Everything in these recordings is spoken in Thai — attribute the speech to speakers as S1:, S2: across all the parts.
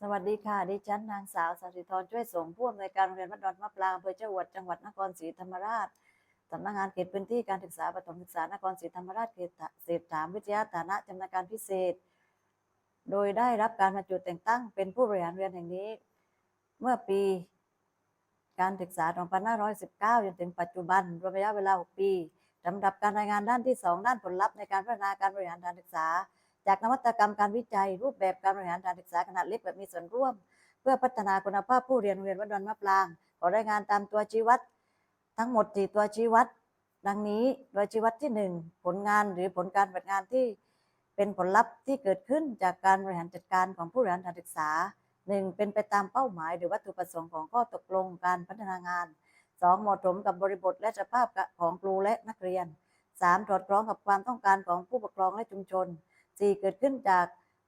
S1: สวัสดีค่ะ ดิฉันนางสาวสันติธรช่วยสงผู้อำนวยการโรงเรียนวัดดอนมะปรางอำเภอเจ้าอวดจังหวัดนครศรีธรรมราชสำนักงานเขตพื้นที่การศึกษาประถมศึกษานครศรีธรรมราชเขตเศรษฐามวิทยาฐานะจำนาการพิเศษ โดยได้รับการบรรจุแต่งตั้งเป็นผู้บริหารเรียนแห่งนี้ เมื่อปีการศึกษา 2519 จนถึงปัจจุบันรวมระยะเวลา 6 ปีลำดับการรายงานด้านที่ 2 ด้านผลลัพธ์ในการพัฒนาการบริหารการศึกษา จากนวัตกรรมการวิจัย รูปแบบการบริหารการศึกษาขนาดเล็กแบบมีส่วนร่วม เพื่อพัฒนาคุณภาพผู้เรียนโรงเรียนวัดดอนมะปราง ขอรายงานตามตัวชี้วัด ทั้งหมดสี่ตัวชี้วัด ดังนี้โดยชี้วัดที่หนึ่งผลงานหรือผลการปฏิบัติงานที่เป็นผลลัพธ์ที่เกิดขึ้นจากการบริหารจัดการของผู้บริหารการศึกษาหนึ่งเป็นไปตามเป้าหมาย หรือวัตถุประสงค์ของข้อตกลงการพัฒนางานสองเหมาะสมกับบริบทและสภาพของครูและนักเรียนสามสอดคล้องกับความต้องการของผู้ปกครองและชุมชน สี่เกิดขึ้นจาก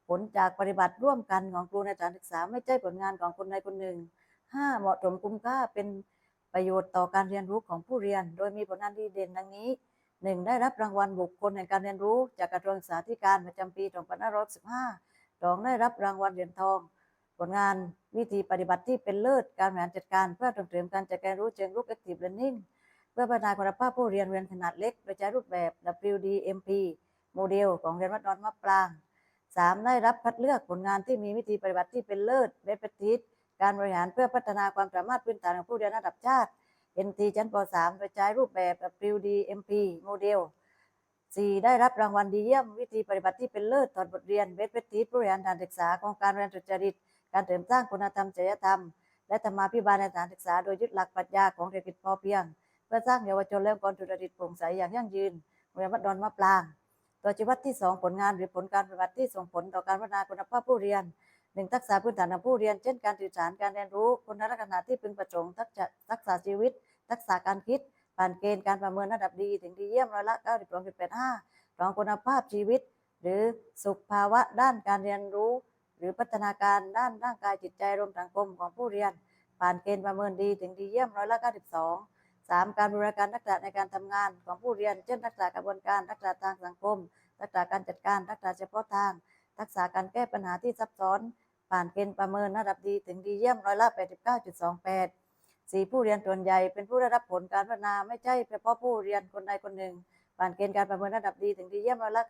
S1: ผลจากปฏิบัติร่วมกันของครูในสถานศึกษาไม่ใช่ผลงานของคนใดคนหนึ่งห้าเหมาะสมคุ้มค่าเป็นประโยชน์ต่อการเรียนรู้ของผู้เรียน โดยมีผลงานดีเด่นดังนี้หนึ่งได้รับรางวัลบุคคลแห่งการเรียนรู้ จากกระทรวงศึกษาธิการประจำปี 2515สองได้รับรางวัลเหรียญทอง ผลงานวิธีปฏิบัติที่เป็นเลิศการบริหารจัดการเพื่อส่งเสริมการจัดการรู้เชิงรุก active learning เพื่อพัฒนาคุณภาพผู้เรียนเรียนขนาดเล็กโดยใช้รูปแบบ WDMP โมเดลของเรียนวัดดอนมะปราง 3. ได้รับคัดเลือกผลงานที่มีวิธีปฏิบัติที่เป็นเลิศเบสปติสการบริหารเพื่อพัฒนาความสามารถพื้นฐานของผู้เรียนระดับชาติ NT ชั้นป .3 โดยใช้รูปแบบ WDMP โมเดล 4. ได้รับรางวัลดีเยี่ยม วิธีปฏิบัติที่เป็นเลิศถอดบทเรียนเบสปติสผู้บริหารการศึกษาของการเรียนสุจริต การเสริมสร้างคุณธรรมจริยธรรม และธรรมาภิบาลในสถานศึกษา โดยยึดหลักปรัชญาของเศรษฐกิจพอเพียง เพื่อสร้างเยาวชนและองค์กรสุจริตโปร่งใสอย่างยั่งยืนเรียนวัดดอนมะปราง ตัวชี้วัดที่ 2 ผลงานหรือผลการปฏิบัติที่ส่งผลต่อการพัฒนาคุณภาพผู้เรียนหนึ่งทักษะพื้นฐานของผู้เรียน เช่นการสื่อสารการเรียนรู้คุณลักษณะที่พึงประสงค์ทักษะทักษะชีวิต ทักษะการคิด ผ่านเกณฑ์การประเมินระดับดีถึงดีเยี่ยมร้อยละ92.85รองคุณภาพชีวิต หรือสุขภาวะด้านการเรียนรู้ หรือพัฒนาการด้านร่างกายจิตใจรวมสังคมของผู้เรียน ผ่านเกณฑ์ประเมินดีถึงดีเยี่ยมร้อยละ92 สามการบริการทักษะในการทำงานของผู้เรียน เช่นทักษะกระบวนการทักษะทางสังคม ทักษะการจัดการทักษะเฉพาะทาง ทักษะการแก้ปัญหาที่ซับซ้อน ผ่านเกณฑ์ประเมินระดับดีถึงดีเยี่ยมร้อยละ89.28สี่ผู้เรียนส่วนใหญ่เป็นผู้ได้รับผลการพัฒนาไม่ใช่เฉพาะผู้เรียนคนใดคนหนึ่ง ผ่านเกณฑ์การประเมินระดับดีถึงดีเยี่ยมร้อยละ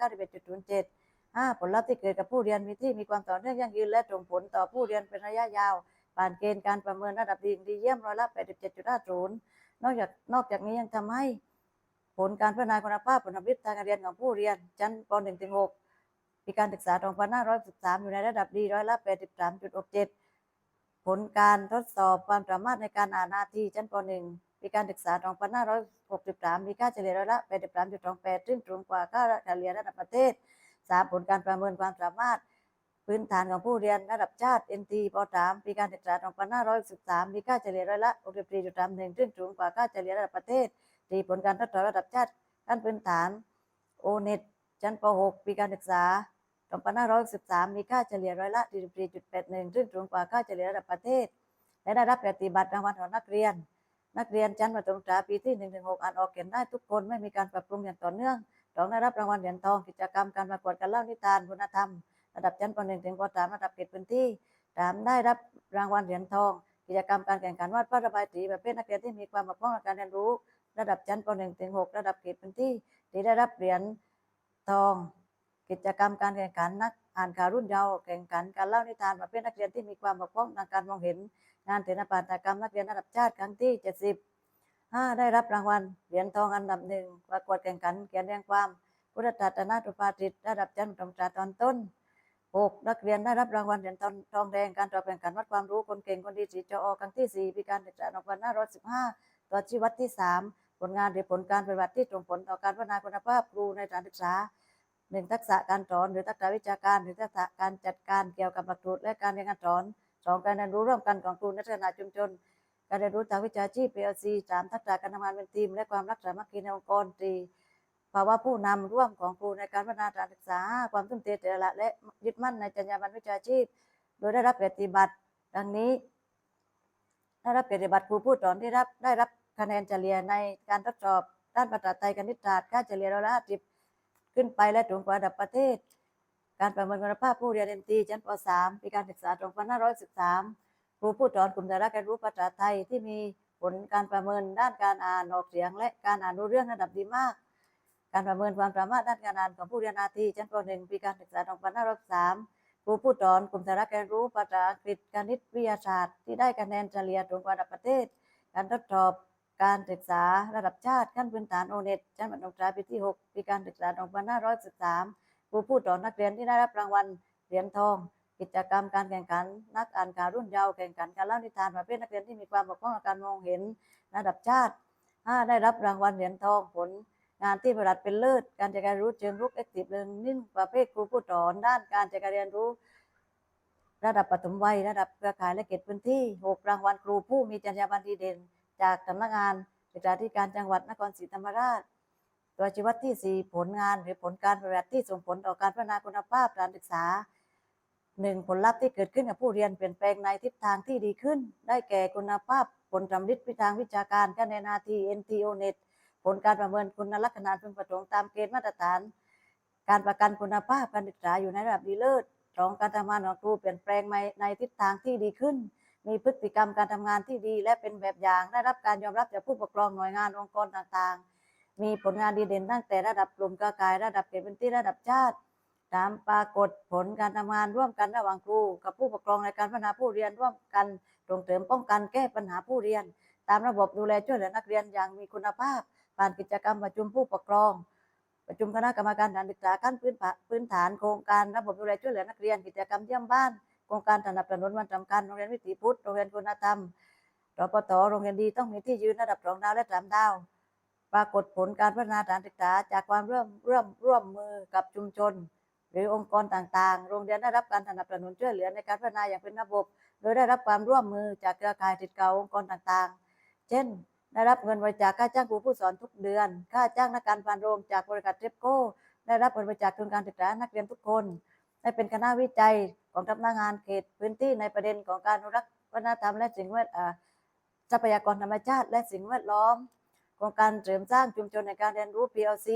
S1: 91.07ห้าผลลัพธ์ที่เกิดกับผู้เรียนมีที่มีความต่อเนื่องยั่งยืนและส่งผลต่อผู้เรียนเป็นระยะยาว ผ่านเกณฑ์การประเมินระดับดีถึงดีเยี่ยมร้อยละ87.50 นอกจากนอกจากนี้ยังทำให้ผลการพัฒนาคุณภาพผลวิทย์ทางการเรียนของผู้เรียน ชั้นป .1 ถึง6ปีการศึกษา 2513 อยู่ในระดับดีร้อยละ 83.67 ผลการทดสอบความสามารถในการอ่านนาทีชั้นป .1 ปีการศึกษา 2563 มีค่าเฉลี่ยร้อยละ 83.28 ซึ่งสูงกว่าค่าเฉลี่ยระดับประเทศ 3. ผลการประเมินความสามารถ พื้นฐานของผู้เรียนระดับชาติ NT ป .3 ปีการศึกษา2513มีค่าเฉลี่ยร้อยละ64.31ซึ่งสูงกว่าค่าเฉลี่ยระดับประเทศ 4. ผลการทดสอบระดับชาติขั้นพื้นฐาน O-NET ชั้นป .6 ปีการศึกษา2513มีค่าเฉลี่ยร้อยละ44.81ซึ่งสูงกว่าค่าเฉลี่ยระดับประเทศ และได้รับปฏิบัติรางวัลของนักเรียน นักเรียนชั้นประถมศึกษาปีที่1-6อ่านออกเขียนได้ทุกคนไม่มีการปรับปรุงอย่างต่อเนื่องสองได้รับรางวัลเหรียญทองกิจกรรมการประกวดการเล่านิทานคุณธรรม ระดับชั้นป .1 ถึงป .3 ระดับเขตพื้นที่สามได้รับรางวัลเหรียญทอง กิจกรรมการแข่งขันวาดภาพระบายสีประเภทนักเรียนที่มีความบกพร่องในการเรียนรู้ ระดับชั้นป .1 ถึง6ระดับเขตพื้นที่ ที่ได้รับเหรียญทอง กิจกรรมการแข่งขันนักอ่านข่าวรุ่นเยาว์แข่งขันการเล่านิทานประเภทนักเรียนที่มีความบกพร่องทางการมองเห็น งานศิลปะกรรมนักเรียนระดับชาติครั้งที่ 70 5 ได้รับรางวัลเหรียญทองอันดับหนึ่งประกวดแข่งขันเขียนเรียงความพุทธศาสนาตุปาติตระดับชั้นประถมศึกษาตอนต้น 6. นักเรียนได้รับรางวัลเหรียญทองแดงการสอบแข่งขันวัดความรู้คนเก่งคนดีสีจอครั้งที่ 4 ปีการศึกษา2515ตัวชี้วัดที่ 3 ผลงานหรือผลการปฏิบัติที่ส่งผลต่อการพัฒนาคุณภาพครูในสถานศึกษา 1. ทักษะการสอนหรือทักษะวิชาการหรือทักษะการจัดการเกี่ยวกับหลักสูตรและการเรียนการสอน 2. การเรียนรู้ร่วมกันของครูนักศึกษณะชุมชน การเรียนรู้ทางวิชาชีพ PLC 3. ทักษะการทำงานเป็นทีม และความรักสามัคคีในองค์กร 4. ภาวะผู้นำร่วมของครูในการพัฒนาการศึกษา ความทุ่มเทเสียสละและยึดมั่นในจรรยาบรรณวิชาชีพ โดยได้รับปฏิบัติดังนี้ได้รับปฏิบัติครูผู้สอนที่รับได้รับคะแนนเฉลี่ยในการทดสอบด้านภาษาไทยคณิตศาสตร์ค่าเฉลี่ยร้อยละ10ขึ้นไปและสูงกว่าระดับประเทศ การประเมินคุณภาพผู้เรียนเอ็นตีชั้นป .3 ปีการศึกษา 2513 ครูผู้สอนกลุ่มสาระการรู้ภาษาไทยที่มีผลการประเมินด้านการอ่านออกเสียง และการอ่านรู้เรื่องระดับดีมาก การประเมินความสามารถด้านการอ่านของผู้เรียนอาทีชั้นป .1 ปีการศึกษา2513ครูผู้สอนกลุ่มสาระการรู้ภาษาอังกฤษคณิตวิทยาศาสตร์ ที่ได้คะแนนเฉลี่ยสูงกว่าระดับประเทศ การทดสอบการศึกษาระดับชาติขั้นพื้นฐานโอเน็ตชั้นมัธยมศึกษาปีที่ 6 ปีการศึกษา2513ครูผู้สอนนักเรียนที่ได้รับรางวัลเหรียญทอง กิจกรรมการแข่งขัน นักอ่านข่าวรุ่นเยาว์แข่งขันการเล่านิทานประเภทนักเรียนที่มีความบกพร่องทางการมองเห็น ระดับชาติ 5 ได้รับรางวัลเหรียญทองผล งานที่ประดับเป็นเลิศ การจัดการรู้เชิงรุกเอ็กติฟเรียนนิ่งประเภทครูผู้สอน ด้านการจัดการเรียนรู้ ระดับปฐมวัยระดับเครือข่ายและเขตพื้นที่6รางวัลครูผู้มีจรรยาบรรณดีเด่น จากสำนักงานศึกษาธิการจังหวัดนครศรีธรรมราช ตัวชีวัดที่ 4 ผลงานหรือผลการปฏิบัติที่ส่งผลต่อการพัฒนาคุณภาพการศึกษาหนึ่งผลลัพธ์ที่เกิดขึ้นกับผู้เรียนเปลี่ยนแปลงในทิศทางที่ดีขึ้น ได้แก่คุณภาพผลสำลิดวิทางวิชาการคะแนน RT NTO Net ผลการประเมินคุณลักษณะพึงประสงค์ตามเกณฑ์มาตรฐาน การประกันคุณภาพการศึกษาอยู่ในระดับดีเลิศสองการทำงานของครูเปลี่ยนแปลงในทิศทางที่ดีขึ้น มีพฤติกรรมการทำงานที่ดี และเป็นแบบอย่างได้รับการยอมรับจากผู้ปกครองหน่วยงานองค์กรต่างๆ มีผลงานดีเด่นตั้งแต่ระดับกลุ่มเครือข่ายระดับเขตพื้นที่ระดับชาติตามปรากฏผลการทำงานร่วมกันระหว่างครูกับผู้ปกครองในการพัฒนาผู้เรียนร่วมกันส่งเสริมป้องกันแก้ปัญหาผู้เรียน ตามระบบดูแลช่วยเหลือนักเรียนอย่างมีคุณภาพ ผ่านกิจกรรมประชุมผู้ปกครอง ประชุมคณะกรรมการการศึกษาขั้นพื้นฐานพื้นฐานโครงการระบบดูแลช่วยเหลือนักเรียนกิจกรรมเยี่ยมบ้านโครงการสนับสนุนวันสำคัญโรงเรียนวิถีพุทธโรงเรียนคุณธรรมรปตโรงเรียนดีต้องมีที่ยืนระดับสองดาวและสามดาว ปรากฏผลการพัฒนาการศึกษาจากความร่วมร่วมร่วมมือกับชุมชน หรือองค์กรต่างๆ โรงเรียนได้รับการสนับสนุนช่วยเหลือในการพัฒนาอย่างเป็นระบบ โดยได้รับความร่วมมือจากเครือข่ายสิทธิ์เก่าองค์กรต่างๆ เช่น ได้รับเงินบริจาคค่าจ้างครูผู้สอนทุกเดือน ค่าจ้างนักการพันโรงจากบริษัทเทปโก้ ได้รับเงินบริจาคทุนการศึกษานักเรียนทุกคน ได้เป็นคณะวิจัยของสำนักงานเขตพื้นที่ในประเด็นของการอนุรักษ์วัฒนธรรมและสิ่งแวดทรัพยากรธรรมชาติ และสิ่งแวดล้อมโครงการเสริมสร้างชุมชนในการเรียนรู้ PLC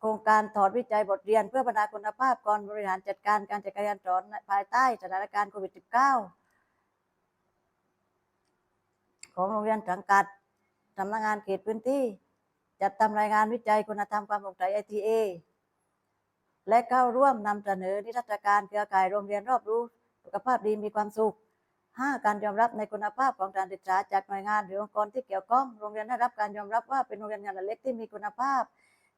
S1: โครงการถอดวิจัยบทเรียนเพื่อพัฒนาคุณภาพการบริหารจัดการการจัดการเรียนสอนภายใต้สถานการณ์โควิด -19 ของโรงเรียนสังกัดสำนักงานเขตพื้นที่ จัดทำรายงานวิจัยคุณธรรมความโปร่งใส ITA และเข้าร่วมนำเสนอนิทรรศการเครือข่ายโรงเรียนรอบรู้สุขภาพดีมีความสุข 5. การยอมรับในคุณภาพของการศึกษาจากหน่วยงานหรือองค์กรที่เกี่ยวข้อง โรงเรียนได้รับการยอมรับว่าเป็นโรงเรียนขนาดเล็กที่มีคุณภาพ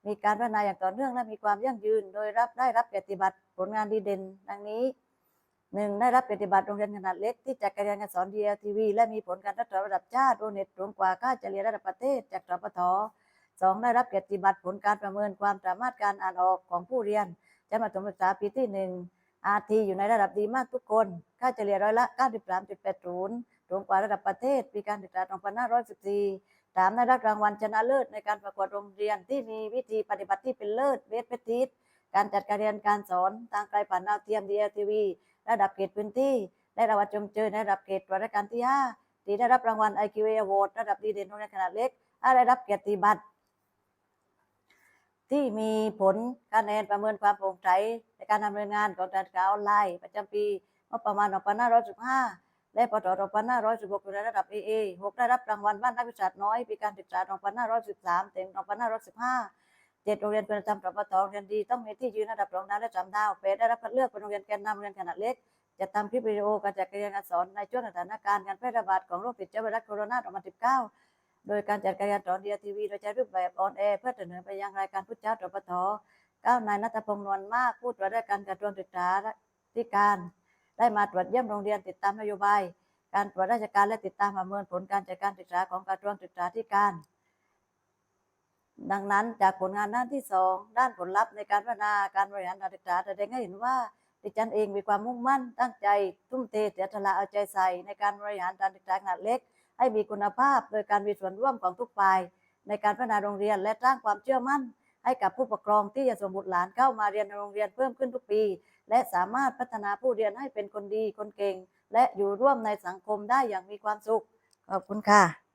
S1: มีการพัฒนาอย่างต่อเนื่องและมีความยั่งยืน โดยรับได้รับเกียรติบัตรผลงานดีเด่น ดังนี้ หนึ่งได้รับเกียรติบัตรโรงเรียนขนาดเล็กที่จัดการเรียนการสอน DLTV และมีผลการทดสอบระดับชาติโอเน็ตสูงกว่าค่าเฉลี่ยระดับประเทศจากสปทสองได้รับเกียรติบัตรผลการประเมินความสามารถการอ่านออกของผู้เรียนชั้นมัธยมศึกษาปีที่หนึ่ง RT อยู่ในระดับดีมากทุกคน ค่าเฉลี่ยร้อยละ 93.80สูงกว่าระดับประเทศ ปีการศึกษา 2514สามได้รับรางวัลชนะเลิศในการประกวดโรงเรียนที่มีวิธีปฏิบัติที่เป็นเลิศเบสเ t ทิสการจัดการเรียนการสอนทางไกลผ่านดาวเทียม DLTV ระดับเขตพื้นที่ ได้รางวัลชมเชยในระดับเขตตรวจราชการที่5ที่ได้รับรางวัล IQA Award ระดับดีเด่นโรงเรียนขนาดเล็กได้รับเกียรติบัตรที่มีผลคะแนนประเมินความโปร่งใสในการดำเนินงานของการศึกษาออนไลน์ประจำปีงบประมาณ 2515 และปต2516อยู่ในระดับ AA 6 ได้รับรางวัลบ้านนักวิชาน้อยปีการศึกษา 2513 ถึง 2515 เจ็ดโรงเรียนคุณธรรมปปทโรงเรียนดีต้องมีที่ยืนระดับรองดาวและสามดาวแปได้รับคัดเลือกเป็นโรงเรียนแกนนำโรงเรียนขนาดเล็กจะทำคลิปวิดีโอการจัดการเรียนการสอนในช่วงสถานการณ์การแพร่ระบาดของโรคติดเชื้อไวรัสโคโรนา2019 โดยการจัดการเรียนสอนดีทีวีโดยใช้รูปแบบออนแอร์เพื่อเสนอไปยังรายการพุทธเจ้าตปทก้าวนายนัทพงษ์นวลมากผู้ตรวจราชการกระทรวงศึกษาธิการ ได้มาตรวจเยี่ยมโรงเรียนติดตามนโยบาย การตรวจราชการและติดตามประเมินผลการจัดการศึกษาของกระทรวงศึกษาธิการ ดังนั้นจากผลงานด้านที่สองด้านผลลัพธ์ในการพัฒนาการบริหารการศึกษาแสดงให้เห็นว่า ดิฉันเองมีความมุ่งมั่น ตั้งใจ ทุ่มเทเสียสละเอาใจใส่ ในการบริหารการศึกษาขนาดเล็ก ให้มีคุณภาพ โดยการมีส่วนร่วมของทุกฝ่าย ในการพัฒนาโรงเรียนและสร้างความเชื่อมั่น ให้กับผู้ปกครองที่จะส่งบุตรหลานเข้ามาเรียนในโรงเรียนเพิ่มขึ้นทุกปี และสามารถพัฒนาผู้เรียนให้เป็นคนดีคนเก่ง และอยู่ร่วมในสังคมได้อย่างมีความสุขขอบคุณค่ะ